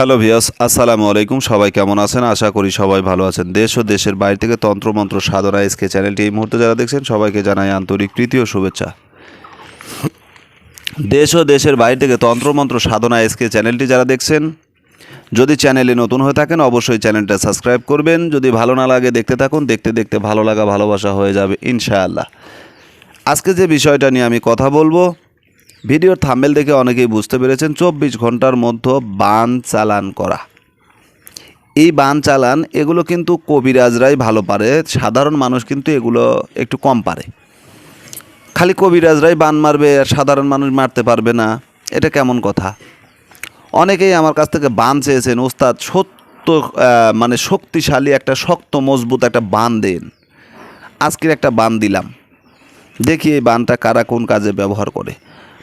Hello ভিয়াস আসসালামু আলাইকুম। সবাই কেমন আছেন? আশা করি সবাই ভালো আছেন। দেশ ও দেশের বাইরে থেকে তন্ত্রমন্ত্র সাধনা এসকে চ্যানেলটি এই মুহূর্তে যারা দেখছেন, সবাইকে জানাই আন্তরিক প্রীতি ও শুভেচ্ছা। দেশ ও দেশের বাইরে থেকে তন্ত্রমন্ত্র সাধনা এসকে চ্যানেলটি যারা দেখছেন, যদি চ্যানেলে নতুন হয়ে থাকেন, অবশ্যই চ্যানেলটা সাবস্ক্রাইব করবেন। যদি ভালো না লাগে দেখতে থাকুন, দেখতে দেখতে ভালো লাগা, ভালোবাসা হয়ে যাবে, ইনশাআল্লাহ। আজকে যে বিষয়টা নিয়ে আমি কথা বলব ভিডিওর থাম্বেল দেখে অনেকেই বুঝতে পেরেছেন, চব্বিশ ঘণ্টার মধ্যে বান চালান করা। এই বান চালান, এগুলো কিন্তু কবিরাজরাই ভালো পারে, সাধারণ মানুষ কিন্তু এগুলো একটু কম পারে। খালি কবিরাজরাই বান মারবে আর সাধারণ মানুষ মারতে পারবে না, এটা কেমন কথা? অনেকেই আমার কাছ থেকে বান চেয়েছেন, ওস্তাদ, সত্য মানে শক্তিশালী একটা শক্ত, মজবুত একটা বান দেন। আজকের একটা বান দিলাম। দেখি এই বানটা কারা কোন কাজে ব্যবহার করে।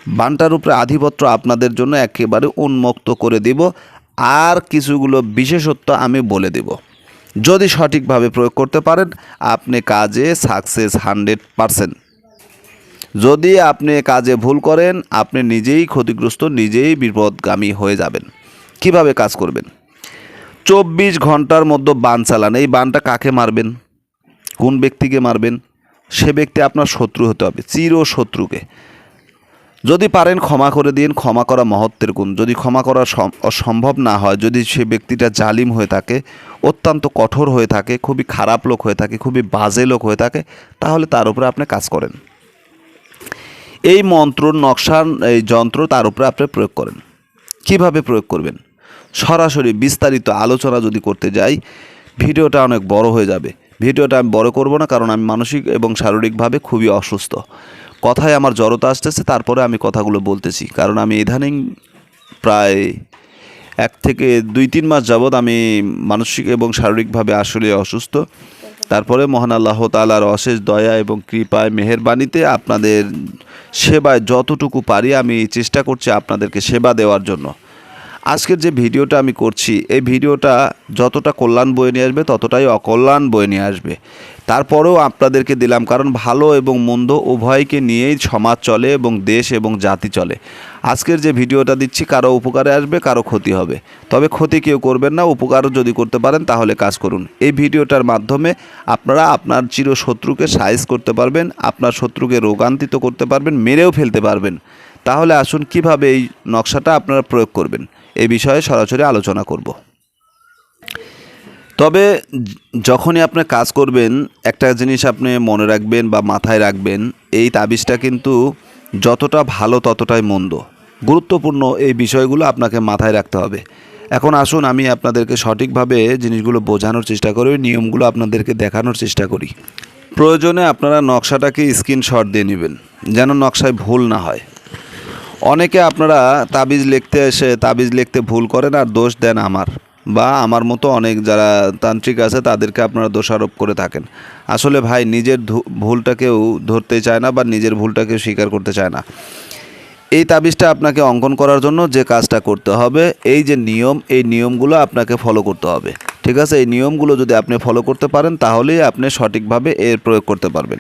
বানটার উপরে আধিপত্য আপনাদের জন্য একেবারে উন্মুক্ত করে দিব। আর কিছুগুলো বিশেষত্ব আমি বলে দেব। যদি সঠিকভাবে প্রয়োগ করতে পারেন, আপনি কাজে সাকসেস হান্ড্রেড পারসেন্ট যদি আপনি কাজে ভুল করেন, আপনি নিজেই ক্ষতিগ্রস্ত, নিজেই বিপদগামী হয়ে যাবেন। কীভাবে কাজ করবেন? চব্বিশ ঘণ্টার মধ্যে বান চালান। এই বানটা কাকে মারবেন? কোন ব্যক্তিকে মারবেন? সে ব্যক্তি আপনার শত্রু হতে হবে চির শত্রুকে যদি পারেন ক্ষমা করে দিন, ক্ষমা করা মহত্বের গুণ। যদি ক্ষমা করা সম- অসম্ভব না হয়, যদি সে ব্যক্তিটা জালিম হয়ে থাকে, অত্যন্ত কঠোর হয়ে থাকে, খুবই খারাপ লোক হয়ে থাকে, খুবই বাজে লোক হয়ে থাকে, তাহলে তার উপরে আপনি কাজ করেন। এই মন্ত্র, নকশার এই যন্ত্র তার উপরে আপনি প্রয়োগ করেন। কীভাবে প্রয়োগ করবেন? সরাসরি বিস্তারিত আলোচনা যদি করতে যাই, ভিডিওটা অনেক বড় হয়ে যাবে। ভিডিওটা আমি বড় করব না, কারণ আমি মানসিক এবং শারীরিকভাবে খুবই অসুস্থ। কথায় আমার জড়তা আসতেছে, তারপরে আমি কথাগুলো বলতেছি। কারণ আমি ইদানিং প্রায় এক থেকে দুই, তিন মাস যাবৎ আমি মানসিক এবং শারীরিকভাবে আসলে অসুস্থ। তারপরে মহান আল্লাহ তালার অশেষ দয়া এবং কৃপায় মেহেরবানিতে আপনাদের সেবায় যতটুকু পারি আমি চেষ্টা করছি আপনাদেরকে সেবা দেওয়ার জন্য। আজকের যে ভিডিওটা আমি করছি, এই ভিডিওটা যতটা কল্যাণ বয়ে নিয়ে আসবে, ততটাই অকল্যাণ বয়ে নিয়ে আসবে। তারপরেও আপনাদেরকে দিলাম, কারণ ভালো এবং মন্দ উভয়কে নিয়েই সমাজ চলে এবং দেশ এবং জাতি চলে। আজকের যে ভিডিওটা দিচ্ছি, কারও উপকারে আসবে, কারও ক্ষতি হবে। তবে ক্ষতি কেউ করবেন না, উপকারও যদি করতে পারেন, তাহলে কাজ করুন। এই ভিডিওটার মাধ্যমে আপনারা আপনার চির শত্রুকে সাইজ করতে পারবেন, আপনার শত্রুকে রোগান্তিত করতে পারবেন, মেরেও ফেলতে পারবেন। তাহলে আসুন, কীভাবে এই নকশাটা আপনারা প্রয়োগ করবেন? এই বিষয়ে সরাসরি আলোচনা করব। তবে যখনই আপনি কাজ করবেন, একটা জিনিস আপনি মনে রাখবেন বা মাথায় রাখবেন, এই তাবিজটা কিন্তু যতটা ভালো ততটাই মন্দ। গুরুত্বপূর্ণ এই বিষয়গুলো আপনাকে মাথায় রাখতে হবে। এখন আসুন, আমি আপনাদেরকে সঠিকভাবে জিনিসগুলো বোঝানোর চেষ্টা করি, নিয়মগুলো আপনাদেরকে দেখানোর চেষ্টা করি। প্রয়োজনে আপনারা নকশাটাকে স্ক্রিনশট দিয়ে নেবেন, যেন নকশায় ভুল না হয়। অনেকে আপনারা তাবিজ লিখতে এসে তাবিজ লিখতে ভুল করেন আর দোষ দেন আমার বা আমার মতো অনেক যারা তান্ত্রিক আছে তাদেরকে আপনারা দোষারোপ করে থাকেন। আসলে ভাই, নিজের ধু- ভুলটা ধরতে চায় না বা নিজের ভুলটা কেউ স্বীকার করতে চায় না। এই তাবিজটা আপনাকে অঙ্কন করার জন্য যে কাজটা করতে হবে, এই যে নিয়ম, এই নিয়মগুলো আপনাকে ফলো করতে হবে। ঠিক আছে? এই নিয়মগুলো যদি আপনি ফলো করতে পারেন, তাহলেই আপনি সঠিকভাবে এর প্রয়োগ করতে পারবেন।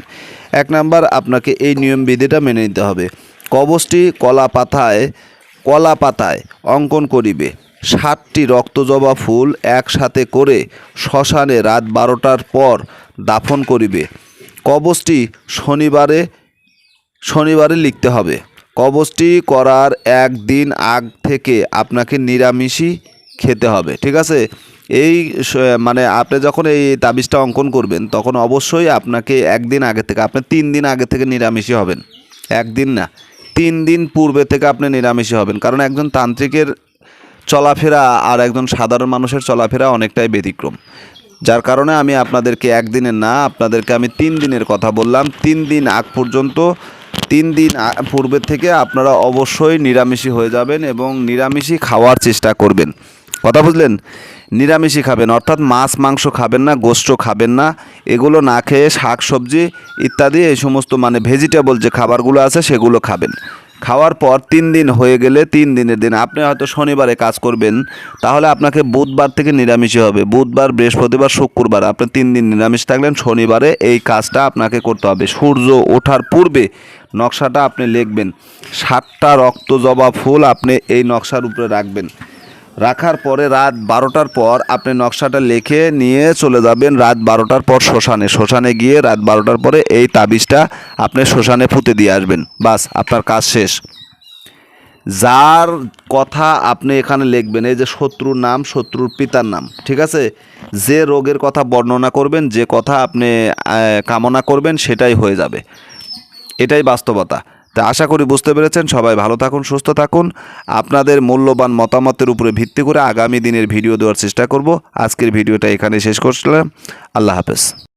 এক নাম্বার, আপনাকে এই নিয়ম বিধিটা মেনে নিতে হবে। কবচটি কলা পাতায় কলা পাতায় অঙ্কন করিবে। ষাটটি রক্তজবা ফুল একসাথে করে শ্মশানে রাত বারোটার পর দাফন করিবে। কবচটি শনিবারে শনিবারে লিখতে হবে। কবচটি করার একদিন আগ থেকে আপনাকে নিরামিষই খেতে হবে, ঠিক আছে? এই মানে আপনি যখন এই তাবিজটা অঙ্কন করবেন, তখন অবশ্যই আপনাকে একদিন আগে থেকে, আপনি তিন দিন আগে থেকে নিরামিষই হবেন। একদিন না তিন দিন পূর্বে থেকে আপনি নিরামিষে হবেন। কারণ একজন তান্ত্রিকের চলাফেরা আর একজন সাধারণ মানুষের চলাফেরা অনেকটাই ব্যতিক্রম। যার কারণে আমি আপনাদেরকে একদিনের না, আপনাদেরকে আমি তিন দিনের কথা বললাম। তিন দিন আগ পর্যন্ত, তিন দিন পূর্বে পূর্বের থেকে আপনারা অবশ্যই নিরামিষই হয়ে যাবেন এবং নিরামিষই খাওয়ার চেষ্টা করবেন। কথা বুঝলেন? নিরামিষই খাবেন, অর্থাৎ মাছ, মাংস খাবেন না গোস্ত খাবেন না। এগুলো না খেয়ে শাক, সবজি ইত্যাদি, এই সমস্ত মানে ভেজিটেবল যে খাবারগুলো আছে সেগুলো খাবেন। খাওয়ার পর তিন দিন হয়ে গেলে তিন দিনের দিন, আপনি হয়তো শনিবারে কাজ করবেন, তাহলে আপনাকে বুধবার থেকে নিরামিষই হবে। বুধবার, বৃহস্পতিবার, শুক্রবার, আপনি তিন দিন নিরামিষ থাকলেন, শনিবারে এই কাজটা আপনাকে করতে হবে। সূর্য ওঠার পূর্বে নকশাটা আপনি লিখবেন। সাতটা রক্ত জবা ফুল আপনি এই নকশার উপরে রাখবেন। রাখার পরে রাত বারোটার পর আপনি নকশাটা লিখে নিয়ে চলে যাবেন রাত বারোটার পর শ্মশানে। শ্মশানে গিয়ে রাত বারোটার পরে এই তাবিজটা আপনি শ্মশানে পুঁতে দিয়ে আসবেন। বাস, আপনার কাজ শেষ। যার কথা আপনি এখানে লিখবেন, এই যে শত্রুর নাম, শত্রুর পিতার নাম, ঠিক আছে? যে রোগের কথা বর্ণনা করবেন, যে কথা আপনি কামনা করবেন, সেটাই হয়ে যাবে। এটাই বাস্তবতা। তা আশা করি বুঝতে পেরেছেন। সবাই ভালো থাকুন, সুস্থ থাকুন। আপনাদের মূল্যবান মতামতের উপরে ভিত্তি করে আগামী দিনের ভিডিও দেওয়ার চেষ্টা করব। আজকের ভিডিওটা এখানে শেষ করছিলাম। আল্লাহ হাফেজ।